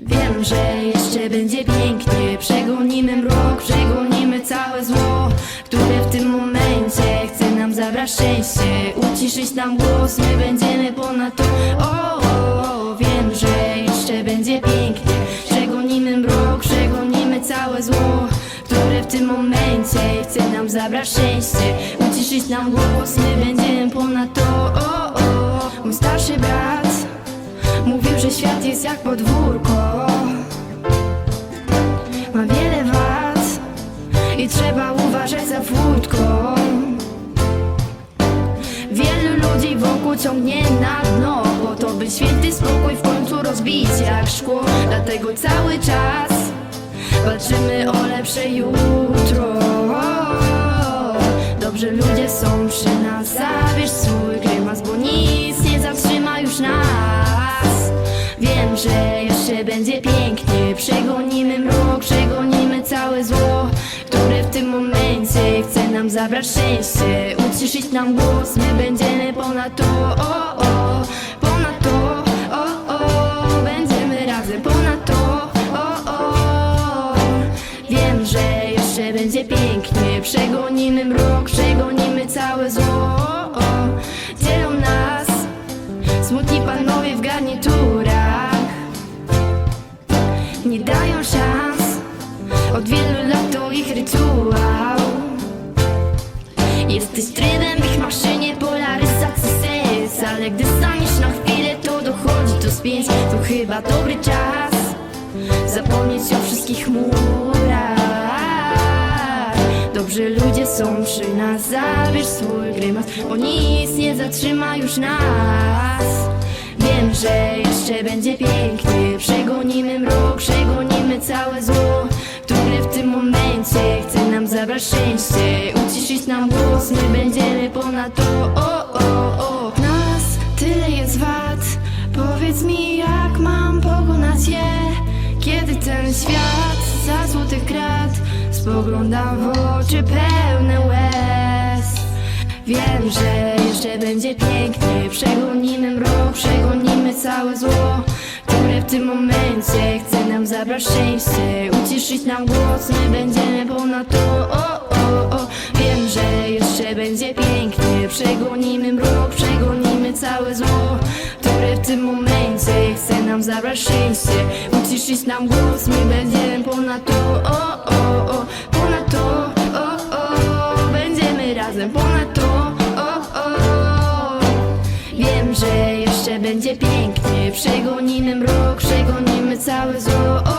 Wiem, że jeszcze będzie pięknie. Przegonimy mrok, przegonimy całe zło Które w tym momencie chce nam zabrać szczęście. Uciszyć nam głos, my będziemy ponad to. O, o, o. Wiem, że jeszcze będzie pięknie. Przegonimy mrok, przegonimy całe zło Które w tym momencie chce nam zabrać szczęście. Uciszyć nam głos, my będziemy ponad to. O, o, o. Mój starszy brat Mówił, że świat jest jak podwórko. Ma wiele wad I trzeba uważać za furtką Wielu ludzi wokół ciągnie na dno Po to by święty spokój w końcu rozbić jak szkło. Dlatego cały czas Walczymy o lepsze jutro będzie pięknie. Przegonimy mrok, przegonimy całe zło Które w tym momencie chce nam zabrać szczęście. Uciszyć nam głos, my będziemy ponad to o, o, Ponad to, o, o. Będziemy razem ponad to, o, o. Wiem, że jeszcze będzie pięknie. Przegonimy mrok, przegonimy całe zło Dzielą nas smutni panowie to ich rytuał Jesteś trybem w ich maszynie polaryzacji sens Ale gdy staniesz na chwilę to dochodzi to spięć. To chyba dobry czas Zapomnieć o wszystkich murach. Dobrzy ludzie są przy nas Zabierz swój grymas Bo nic nie zatrzyma już nas. Wiem, że jeszcze będzie pięknie Przegonimy mrok, przegonimy całe zło zabrać szczęście Uciszyć nam głos, my będziemy ponad to. O, o, o. Nas tyle jest wad Powiedz mi jak mam pokonać je? Kiedy ten świat za złotych krat Spogląda w oczy pełne łez. Wiem, że jeszcze będzie pięknie Przegonimy mrok, przegonimy całe zło tym momencie chce nam zabrać szczęście Uciszyć nam głos, my będziemy ponad to o, o, o. Wiem, że jeszcze będzie pięknie Przegonimy mrok, przegonimy całe zło Które w tym momencie chce nam zabrać szczęście Uciszyć nam głos, my będziemy ponad to o, o, o. Ponad to, o, o Będziemy razem ponad to o, o. Wiem, że będzie pięknie. Przegonimy mrok, przegonimy całe zło